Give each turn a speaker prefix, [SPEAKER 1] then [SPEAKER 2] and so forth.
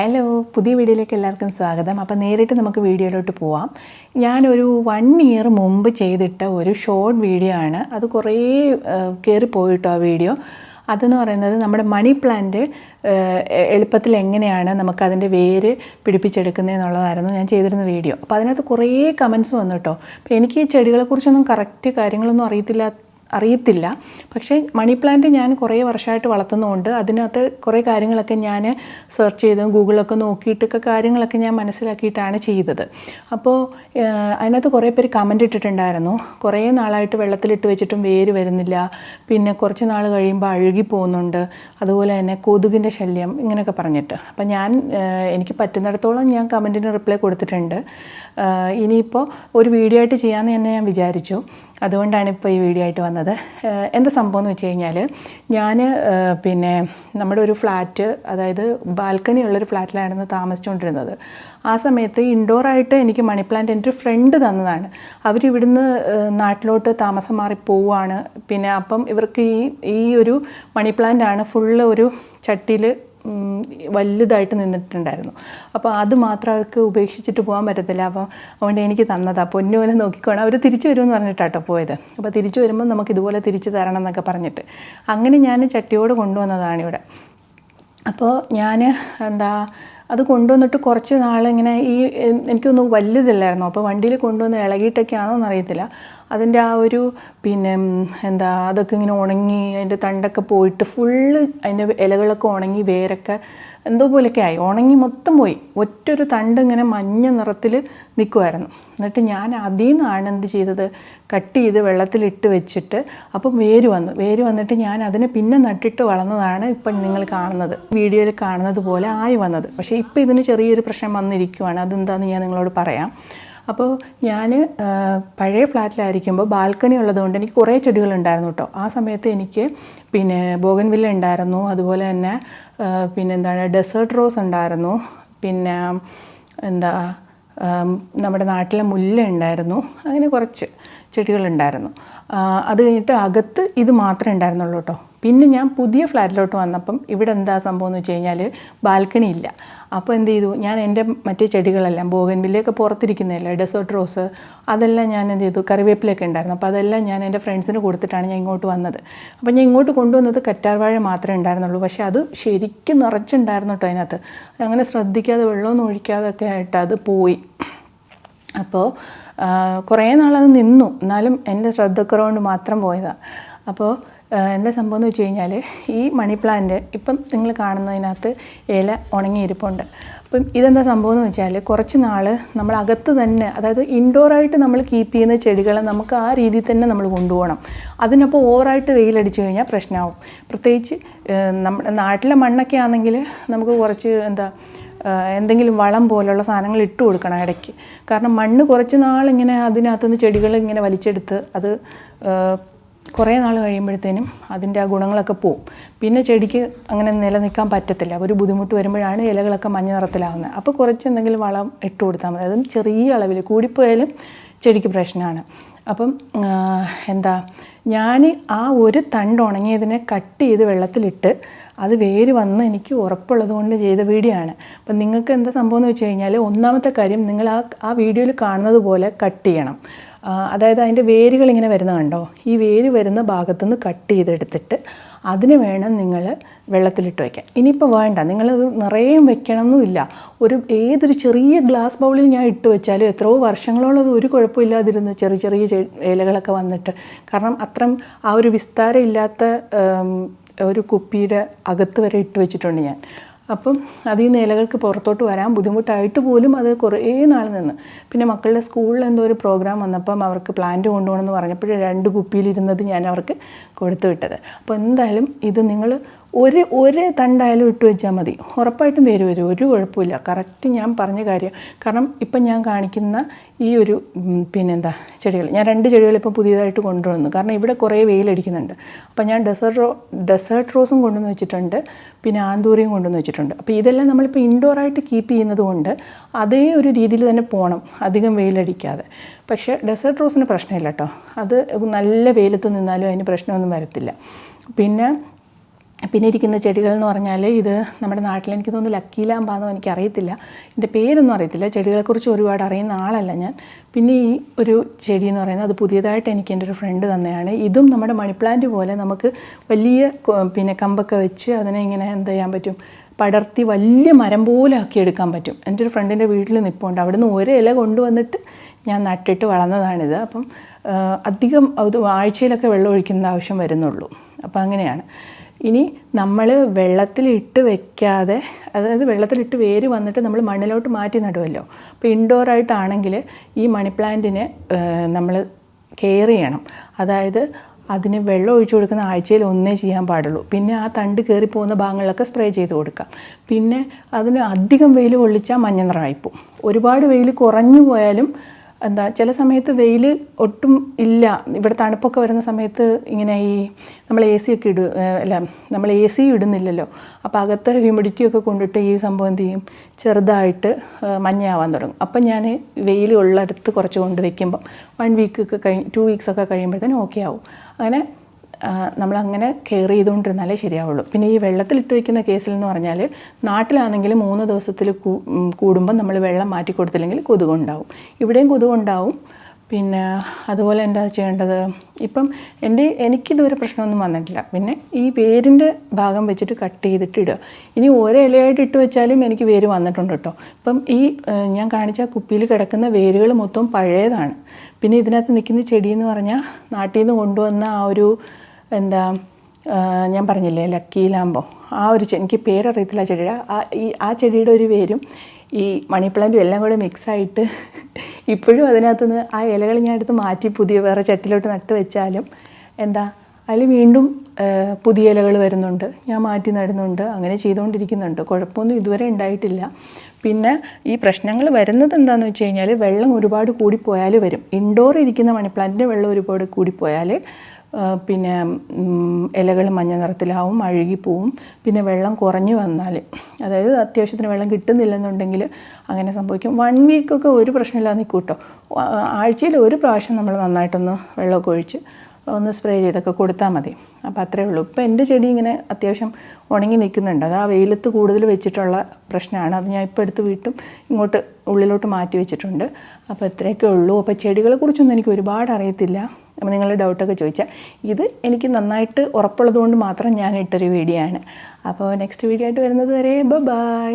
[SPEAKER 1] Hello പുതിയ വീഡിയോയിലേക്ക് എല്ലാവർക്കും സ്വാഗതം. അപ്പോൾ നേരിട്ട് നമുക്ക് വീഡിയോയിലോട്ട് പോവാം. ഞാനൊരു വൺ ഇയർ മുമ്പ് ചെയ്തിട്ട ഒരു ഷോർട്ട് വീഡിയോ ആണ്. അത് കുറേ കയറിപ്പോയിട്ടോ ആ വീഡിയോ അതെന്ന് പറയുന്നത് നമ്മുടെ മണി പ്ലാന്റ് എളുപ്പത്തിൽ എങ്ങനെയാണ് നമുക്കതിന്റെ വേര് പിടിപ്പിച്ചെടുക്കുന്നത് എന്നുള്ളതായിരുന്നു ഞാൻ ചെയ്തിരുന്ന വീഡിയോ അപ്പോൾ അതിനകത്ത് കുറേ കമൻസ് വന്നു കേട്ടോ. അപ്പോൾ എനിക്ക് ഈ ചെടികളെക്കുറിച്ചൊന്നും കറക്റ്റ് കാര്യങ്ങളൊന്നും അറിയത്തില്ല അറിയത്തില്ല. പക്ഷേ മണി പ്ലാന്റ് ഞാൻ കുറേ വർഷമായിട്ട് വളർത്തുന്നതുകൊണ്ട് അതിനകത്ത് കുറേ കാര്യങ്ങളൊക്കെ ഞാൻ സെർച്ച് ചെയ്ത് ഗൂഗിളൊക്കെ നോക്കിയിട്ടൊക്കെ കാര്യങ്ങളൊക്കെ ഞാൻ മനസ്സിലാക്കിയിട്ടാണ് ചെയ്തത്. അപ്പോൾ അതിനകത്ത് കുറേ പേര് കമന്റ് ഇട്ടിട്ടുണ്ടായിരുന്നു. കുറേ നാളായിട്ട് വെള്ളത്തിലിട്ട് വെച്ചിട്ടും വേര് വരുന്നില്ല. പിന്നെ കുറച്ച് നാൾ കഴിയുമ്പോൾ അഴുകി പോകുന്നുണ്ട്. അതുപോലെ തന്നെ കൊതുകിന്റെ ശല്യം ഇങ്ങനെയൊക്കെ പറഞ്ഞിട്ട്. അപ്പം ഞാൻ എനിക്ക് പറ്റുന്നിടത്തോളം ഞാൻ കമന്റിന് റിപ്ലൈ കൊടുത്തിട്ടുണ്ട്. ഇനിയിപ്പോൾ ഒരു വീഡിയോ ആയിട്ട് ചെയ്യാമെന്ന് തന്നെ ഞാൻ വിചാരിച്ചു. അതുകൊണ്ടാണ് ഇപ്പോൾ ഈ വീഡിയോ ആയിട്ട് വന്നത്. എന്താ സംഭവം എന്ന് വെച്ച് കഴിഞ്ഞാൽ ഞാൻ പിന്നെ നമ്മുടെ ഒരു ഫ്ലാറ്റ് അതായത് ബാൽക്കണി ഉള്ളൊരു ഫ്ലാറ്റിലായിരുന്നു താമസിച്ചുകൊണ്ടിരുന്നത്. ആ സമയത്ത് ഇൻഡോറായിട്ട് എനിക്ക് മണി പ്ലാന്റ് എന്റെ ഒരു ഫ്രണ്ട് തന്നതാണ് അവരിവിടുന്ന് നാട്ടിലോട്ട് താമസം മാറി പോവുകയാണ്. പിന്നെ അപ്പം ഇവർക്ക് ഈ ഈ ഒരു മണി പ്ലാന്റ് ആണ് ഫുള്ള് ഒരു ചട്ടിയിൽ വലുതായിട്ട് നിന്നിട്ടുണ്ടായിരുന്നു. അപ്പോൾ അത് മാത്രം അവർക്ക് ഉപേക്ഷിച്ചിട്ട് പോകാൻ പറ്റത്തില്ല. അപ്പോൾ അതുകൊണ്ട് എനിക്ക് തന്നതാ. പൊന്നുപോലെ നോക്കിക്കോണം. അവർ തിരിച്ചു വരുമെന്ന് പറഞ്ഞിട്ടാട്ടോ പോയത്. അപ്പോൾ തിരിച്ചു വരുമ്പോൾ നമുക്ക് ഇതുപോലെ തിരിച്ചു തരണം എന്നൊക്കെ പറഞ്ഞിട്ട്. അങ്ങനെ ഞാൻ ചട്ടിയോട് കൊണ്ടുവന്നതാണ് ഇവിടെ. അപ്പോൾ ഞാൻ എന്താ അത് കൊണ്ടുവന്നിട്ട് കുറച്ച് നാൾ ഇങ്ങനെ ഈ എനിക്കൊന്ന് വലുതല്ലായിരുന്നു? അപ്പോൾ വണ്ടിയിൽ കൊണ്ടുവന്ന് ഇളകിയിട്ടൊക്കെയാണോ എന്നറിയത്തില്ല. അതിന്റെ ആ ഒരു പിന്നെ എന്താ അതൊക്കെ ഇങ്ങനെ ഉണങ്ങി അതിന്റെ തണ്ടൊക്കെ പോയിട്ട് ഫുള്ള് അതിന്റെ ഇലകളൊക്കെ ഉണങ്ങി വേരൊക്കെ എന്തോ പോലെയൊക്കെ ആയി. ഉണങ്ങി മൊത്തം പോയി. ഒറ്റൊരു തണ്ട് ഇങ്ങനെ മഞ്ഞ നിറത്തിൽ നിൽക്കുമായിരുന്നു എന്നിട്ട് ഞാൻ അതിൽ നിന്നാണ് എന്ത് ചെയ്തത്? കട്ട് ചെയ്ത് വെള്ളത്തിലിട്ട് വെച്ചിട്ട് അപ്പം വേര് വന്നു. വേര് വന്നിട്ട് ഞാൻ അതിനെ പിന്നെ നട്ടിട്ട് വളർന്നതാണ് ഇപ്പം നിങ്ങൾ കാണുന്നത്. വീഡിയോയിൽ കാണുന്നത് പോലെ ആയി വന്നത്. പക്ഷേ ഇപ്പോൾ ഇതിന് ചെറിയൊരു പ്രശ്നം വന്നിരിക്കുവാണ്. അതെന്താണെന്ന് ഞാൻ നിങ്ങളോട് പറയാം. അപ്പോൾ ഞാൻ പഴയ ഫ്ലാറ്റിലായിരിക്കുമ്പോൾ ബാൽക്കണി ഉള്ളതുകൊണ്ട് എനിക്ക് കുറേ ചെടികളുണ്ടായിരുന്നു കേട്ടോ. ആ സമയത്ത് എനിക്ക് പിന്നെ ബോഗൻവില്ല ഉണ്ടായിരുന്നു. അതുപോലെ തന്നെ പിന്നെ എന്താണ് ഡെസേർട്ട് റോസ് ഉണ്ടായിരുന്നു. പിന്നെ എന്താ നമ്മുടെ നാട്ടിലെ മുല്ല ഉണ്ടായിരുന്നു. അങ്ങനെ കുറച്ച് ചെടികളുണ്ടായിരുന്നു അത് കഴിഞ്ഞിട്ട് അകത്ത് ഇത് മാത്രമേ ഉണ്ടായിരുന്നുള്ളൂ കേട്ടോ. പിന്നെ ഞാൻ പുതിയ ഫ്ലാറ്റിലോട്ട് വന്നപ്പം ഇവിടെ എന്താ സംഭവം എന്ന് വെച്ച് കഴിഞ്ഞാൽ ബാൽക്കണി ഇല്ല. അപ്പോൾ എന്ത് ചെയ്തു? ഞാൻ എന്റെ മറ്റേ ചെടികളെല്ലാം ബോഗൻവില്ലയൊക്കെ പുറത്തിരിക്കുന്നതല്ലേ ഡെസേർട്ട് റോസ് അതെല്ലാം ഞാൻ എന്ത് ചെയ്തു? കറിവേപ്പിലൊക്കെ ഉണ്ടായിരുന്നു. അപ്പോൾ അതെല്ലാം ഞാൻ എന്റെ ഫ്രണ്ട്സിന് കൊടുത്തിട്ടാണ് ഞാൻ ഇങ്ങോട്ട് വന്നത്. അപ്പോൾ ഞാൻ ഇങ്ങോട്ട് കൊണ്ടുവന്നത് കറ്റാർവാഴ മാത്രമേ ഉണ്ടായിരുന്നുള്ളൂ. പക്ഷേ അത് ശരിക്കും നിറച്ചുണ്ടായിരുന്നു കേട്ടോ അതിനകത്ത്. അങ്ങനെ ശ്രദ്ധിക്കാതെ വെള്ളമൊന്നും ഒഴിക്കാതെ ഒക്കെ ആയിട്ട് അത് പോയി. അപ്പോൾ കുറേ നാളത് നിന്നു. എന്നാലും എന്റെ ശ്രദ്ധക്കുറവുകൊണ്ട് മാത്രം പോയതാണ് അപ്പോൾ എന്താ സംഭവം എന്ന് വെച്ച് കഴിഞ്ഞാൽ ഈ മണി പ്ലാന്റ് ഇപ്പം നിങ്ങൾ കാണുന്നതിനകത്ത് ഇല ഉണങ്ങിയിരിപ്പുണ്ട്. അപ്പം ഇതെന്താ സംഭവം എന്ന് വെച്ചാൽ കുറച്ച് നാൾ നമ്മൾ അകത്ത് തന്നെ അതായത് ഇൻഡോറായിട്ട് നമ്മൾ കീപ്പ് ചെയ്യുന്ന ചെടികളെ നമുക്ക് ആ രീതിയിൽ തന്നെ നമ്മൾ കൊണ്ടുപോകണം. അതിനപ്പോൾ ഓവറായിട്ട് വെയിലടിച്ചു കഴിഞ്ഞാൽ പ്രശ്നമാവും പ്രത്യേകിച്ച് നമ്മുടെ നാട്ടിലെ മണ്ണൊക്കെ ആണെങ്കിൽ നമുക്ക് കുറച്ച് എന്താ എന്തെങ്കിലും വളം പോലുള്ള സാധനങ്ങൾ ഇട്ട് കൊടുക്കണം ഇടയ്ക്ക്. കാരണം മണ്ണ് കുറച്ച് നാളിങ്ങനെ അതിനകത്തുനിന്ന് ചെടികൾ ഇങ്ങനെ വലിച്ചെടുത്ത് അത് കുറേ നാൾ കഴിയുമ്പോഴത്തേനും അതിന്റെ ആ ഗുണങ്ങളൊക്കെ പോവും. പിന്നെ ചെടിക്ക് അങ്ങനെ നിലനിൽക്കാൻ പറ്റത്തില്ല. ഒരു ബുദ്ധിമുട്ട് വരുമ്പോഴാണ് ഇലകളൊക്കെ മഞ്ഞ നിറത്തിലാവുന്നത്. അപ്പോൾ കുറച്ച് എന്തെങ്കിലും വളം ഇട്ട് കൊടുത്താൽ മതി. അതും ചെറിയ അളവിൽ കൂടിപ്പോയാലും ചെടിക്ക് പ്രശ്നമാണ്. അപ്പം എന്താ ഞാൻ ആ ഒരു തണ്ട് ഉണങ്ങിയതിനെ കട്ട് ചെയ്ത് വെള്ളത്തിലിട്ട് അത് വേര് വന്ന് എനിക്ക് ഉറപ്പുള്ളത് കൊണ്ട് ചെയ്ത വീഡിയോ ആണ്. അപ്പം നിങ്ങൾക്ക് എന്താ സംഭവം എന്ന് വെച്ച് കഴിഞ്ഞാൽ ഒന്നാമത്തെ കാര്യം നിങ്ങൾ ആ ആ വീഡിയോയിൽ കാണുന്നത് പോലെ കട്ട് ചെയ്യണം. അതായത് അതിന്റെ വേരുകൾ ഇങ്ങനെ വരുന്ന കണ്ടോ? ഈ വേര് വരുന്ന ഭാഗത്തുനിന്ന് കട്ട് ചെയ്തെടുത്തിട്ട് അതിന് വേണം നിങ്ങൾ വെള്ളത്തിലിട്ട് വയ്ക്കാൻ. ഇനിയിപ്പോൾ വേണ്ട നിങ്ങളത് നിറയെ വെക്കണമെന്നുമില്ല ഒരു ഏതൊരു ചെറിയ ഗ്ലാസ് ബൗളിൽ ഞാൻ ഇട്ട് വെച്ചാലും എത്രയോ വർഷങ്ങളോളം അത് ഒരു കുഴപ്പമില്ലാതിരുന്നു ചെറിയ ചെറിയ ഇലകളൊക്കെ വന്നിട്ട്. കാരണം അത്രം ആ ഒരു വിസ്താരം ഇല്ലാത്ത ഒരു കുപ്പിയുടെ അകത്ത് വരെ ഇട്ട് വെച്ചിട്ടുണ്ട് ഞാൻ. അപ്പം അതിൽ നിന്ന് ഇലകൾക്ക് പുറത്തോട്ട് വരാൻ ബുദ്ധിമുട്ടായിട്ട് പോലും അത് കുറേ നാൾ നിന്ന്. പിന്നെ മക്കളുടെ സ്കൂളിൽ എന്തോ ഒരു പ്രോഗ്രാം വന്നപ്പം അവർക്ക് പ്ലാന്റ് കൊണ്ടുപോകണമെന്ന് പറഞ്ഞപ്പോൾ രണ്ട് കുപ്പിയിലിരുന്നത് ഞാൻ അവർക്ക് കൊടുത്തു വിട്ടത്. അപ്പോൾ എന്തായാലും ഇത് നിങ്ങൾ ഒരു ഒരു തണ്ടായാലും ഇട്ട് വെച്ചാൽ മതി. ഉറപ്പായിട്ടും പേര് വരും. ഒരു കുഴപ്പമില്ല. കറക്റ്റ് ഞാൻ പറഞ്ഞ കാര്യം. കാരണം ഇപ്പം ഞാൻ കാണിക്കുന്ന ഈ ഒരു പിന്നെന്താ ചെടികൾ. ഞാൻ രണ്ട് ചെടികൾ ഇപ്പോൾ പുതിയതായിട്ട് കൊണ്ടുവന്നു. കാരണം ഇവിടെ കുറേ വെയിലടിക്കുന്നുണ്ട്. അപ്പോൾ ഞാൻ ഡെസേർട്ട് റോ ഡെസേർട്ട് റോസും കൊണ്ടുവന്ന് വെച്ചിട്ടുണ്ട്. പിന്നെ ആന്തൂറിയും കൊണ്ടുവന്ന് വെച്ചിട്ടുണ്ട്. അപ്പോൾ ഇതെല്ലാം നമ്മളിപ്പോൾ ഇൻഡോറായിട്ട് കീപ്പ് ചെയ്യുന്നത് കൊണ്ട് അതേ ഒരു രീതിയിൽ തന്നെ പോകണം അധികം വെയിലടിക്കാതെ. പക്ഷേ ഡെസേർട്ട് റോസിന് പ്രശ്നമില്ല കേട്ടോ. അത് നല്ല വെയിലത്ത് നിന്നാലും അതിന് പ്രശ്നമൊന്നും വരത്തില്ല. പിന്നെ പിന്നെ ഇരിക്കുന്ന ചെടികൾ എന്ന് പറഞ്ഞാൽ ഇത് നമ്മുടെ നാട്ടിൽ എനിക്ക് തോന്നുന്നു ലക്കീലാമ്പാന്നോ എനിക്ക് അറിയത്തില്ല എന്റെ പേരൊന്നും അറിയത്തില്ല. ചെടികളെക്കുറിച്ച് ഒരുപാട് അറിയുന്ന ആളല്ല ഞാൻ. പിന്നെ ഈ ഒരു ചെടി എന്ന് പറയുന്നത് അത് പുതിയതായിട്ട് എനിക്ക് എന്റെ ഒരു ഫ്രണ്ട് തന്നെയാണ്. ഇതും നമ്മുടെ മണി പ്ലാന്റ് പോലെ നമുക്ക് വലിയ പിന്നെ കമ്പൊക്കെ വെച്ച് അതിനെ ഇങ്ങനെ എന്ത് ചെയ്യാൻ പറ്റും? പടർത്തി വലിയ മരം പോലെ ആക്കി എടുക്കാൻ പറ്റും. എന്റെ ഒരു ഫ്രണ്ടിന്റെ വീട്ടിൽ നിൽപ്പുണ്ട് അവിടുന്ന് ഒരു ഇല കൊണ്ടുവന്നിട്ട് ഞാൻ നട്ടിട്ട് വളർന്നതാണിത്. അപ്പം അധികം അത് ആഴ്ചയിലൊക്കെ വെള്ളം ഒഴിക്കുന്ന ആവശ്യം വരുന്നുള്ളൂ. അപ്പോൾ അങ്ങനെയാണ്. ഇനി നമ്മൾ വെള്ളത്തിലിട്ട് വെക്കാതെ അതായത് വെള്ളത്തിലിട്ട് വേര് വന്നിട്ട് നമ്മൾ മണ്ണിലോട്ട് മാറ്റി നടുമല്ലോ അപ്പോൾ ഇൻഡോറായിട്ടാണെങ്കിൽ ഈ മണി പ്ലാന്റിനെ നമ്മൾ കെയർ ചെയ്യണം. അതായത് അതിന് വെള്ളം ഒഴിച്ചു കൊടുക്കുന്ന ആഴ്ചയിൽ ഒന്നേ ചെയ്യാൻ പാടുള്ളൂ. പിന്നെ ആ തണ്ട് കയറി പോകുന്ന ഭാഗങ്ങളിലൊക്കെ സ്പ്രേ ചെയ്ത് കൊടുക്കാം. പിന്നെ അതിന് അധികം വെയിൽ കൊള്ളിച്ചാൽ മഞ്ഞ നിറമായിപ്പോവും ഒരുപാട് വെയിൽ കുറഞ്ഞു പോയാലും എന്താ ചില സമയത്ത് വെയിൽ ഒട്ടും ഇല്ല. ഇവിടെ തണുപ്പൊക്കെ വരുന്ന സമയത്ത് ഇങ്ങനെ ഈ നമ്മൾ എ സി ഒക്കെ ഇടു അല്ല നമ്മൾ എ സി ഇടുന്നില്ലല്ലോ. അപ്പോൾ അകത്ത് ഹ്യൂമിഡിറ്റി ഒക്കെ കൊണ്ടിട്ട് ഈ സംഭവം എന്ത് ചെയ്യും? ചെറുതായിട്ട് മഞ്ഞാവാൻ തുടങ്ങും. അപ്പം ഞാൻ വെയിൽ ഉള്ളിടത്ത് കുറച്ച് കൊണ്ട് വെക്കുമ്പം വൺ വീക്ക് ഒക്കെ കഴിഞ്ഞ് ടു വീക്സ് ഒക്കെ കഴിയുമ്പോഴത്തേനും ഓക്കെ ആവും. അങ്ങനെ നമ്മളങ്ങനെ കെയർ ചെയ്തുകൊണ്ടിരുന്നാലേ ശരിയാവുള്ളൂ. പിന്നെ ഈ വെള്ളത്തിലിട്ട് വയ്ക്കുന്ന കേസിൽ എന്ന് പറഞ്ഞാൽ നാട്ടിലാണെങ്കിൽ മൂന്ന് ദിവസത്തിൽ കൂടുമ്പോൾ നമ്മൾ വെള്ളം മാറ്റി കൊടുത്തില്ലെങ്കിൽ കൊതുകുണ്ടാവും. ഇവിടെയും കൊതുകുണ്ടാവും. പിന്നെ അതുപോലെ എന്താ ചെയ്യേണ്ടത്? ഇപ്പം എന്റെ എനിക്കിതുവരെ പ്രശ്നമൊന്നും വന്നിട്ടില്ല. പിന്നെ ഈ വേരിന്റെ ഭാഗം വെച്ചിട്ട് കട്ട് ചെയ്തിട്ട് ഇടുക. ഇനി ഓരോ ഇലയായിട്ട് ഇട്ട് വെച്ചാലും എനിക്ക് വേര് വന്നിട്ടുണ്ട് കേട്ടോ. ഇപ്പം ഈ ഞാൻ കാണിച്ച കുപ്പിയിൽ കിടക്കുന്ന വേരുകൾ മൊത്തം പഴയതാണ്. പിന്നെ ഇതിനകത്ത് നിൽക്കുന്ന ചെടി എന്ന് പറഞ്ഞാൽ നാട്ടിൽ നിന്ന് കൊണ്ടുവന്ന ആ ഒരു എന്താ ഞാൻ പറഞ്ഞില്ലേ ലക്കി ലാംബോ. ആ ഒരു എനിക്ക് പേരറിയത്തില്ല ആ ചെടിയുടെ. ആ ഈ ആ ചെടിയുടെ ഒരു പേരും ഈ മണി പ്ലാന്റും എല്ലാം കൂടെ മിക്സായിട്ട് ഇപ്പോഴും അതിനകത്തുനിന്ന് ആ ഇലകൾ ഞാൻ എടുത്ത് മാറ്റി പുതിയ വേറെ ചട്ടിലോട്ട് നട്ട് വെച്ചാലും എന്താ അതിൽ വീണ്ടും പുതിയ ഇലകൾ വരുന്നുണ്ട്. ഞാൻ മാറ്റി നടുന്നുണ്ട്. അങ്ങനെ ചെയ്തുകൊണ്ടിരിക്കുന്നുണ്ട്. കുഴപ്പമൊന്നും ഇതുവരെ ഉണ്ടായിട്ടില്ല. പിന്നെ ഈ പ്രശ്നങ്ങൾ വരുന്നത് എന്താണെന്ന് വെച്ച് കഴിഞ്ഞാൽ വെള്ളം ഒരുപാട് കൂടിപ്പോയാൽ വരും. ഇൻഡോർ ഇരിക്കുന്ന മണി വെള്ളം ഒരുപാട് കൂടിപ്പോയാൽ പിന്നെ ഇലകൾ മഞ്ഞ നിറത്തിലാവും അഴുകിപ്പോവും പിന്നെ വെള്ളം കുറഞ്ഞു വന്നാൽ അതായത് അത്യാവശ്യത്തിന് വെള്ളം കിട്ടുന്നില്ലെന്നുണ്ടെങ്കിൽ അങ്ങനെ സംഭവിക്കും. വൺ വീക്കൊക്കെ ഒരു പ്രശ്നമില്ലാതെ നിൽക്കും കേട്ടോ. ആഴ്ചയിൽ ഒരു പ്രാവശ്യം നമ്മൾ നന്നായിട്ടൊന്ന് വെള്ളമൊക്കെ ഒഴിച്ച് ഒന്ന് സ്പ്രേ ചെയ്തൊക്കെ കൊടുത്താൽ മതി. അപ്പോൾ അത്രയേ ഉള്ളൂ. ഇപ്പോൾ എന്റെ ചെടി ഇങ്ങനെ അത്യാവശ്യം ഉണങ്ങി നിൽക്കുന്നുണ്ട്. അത് ആ വെയിലത്ത് കൂടുതൽ വെച്ചിട്ടുള്ള പ്രശ്നമാണ്. അത് ഞാൻ ഇപ്പോൾ എടുത്ത് വീട്ടും ഇങ്ങോട്ട് ഉള്ളിലോട്ട് മാറ്റി വെച്ചിട്ടുണ്ട്. അപ്പോൾ ഇത്രയൊക്കെ ഉള്ളൂ. അപ്പോൾ ചെടികളെ കുറിച്ചൊന്നും എനിക്ക് ഒരുപാട് അറിയത്തില്ല. അപ്പോൾ നിങ്ങൾ ഡൗട്ടൊക്കെ ചോദിച്ചാൽ ഇത് എനിക്ക് നന്നായിട്ട് ഉറപ്പുള്ളതുകൊണ്ട് മാത്രം ഞാൻ ഇട്ടൊരു വീഡിയോ ആണ്. അപ്പോൾ നെക്സ്റ്റ് വീഡിയോ ആയിട്ട് വരുന്നത് വരെ ബൈ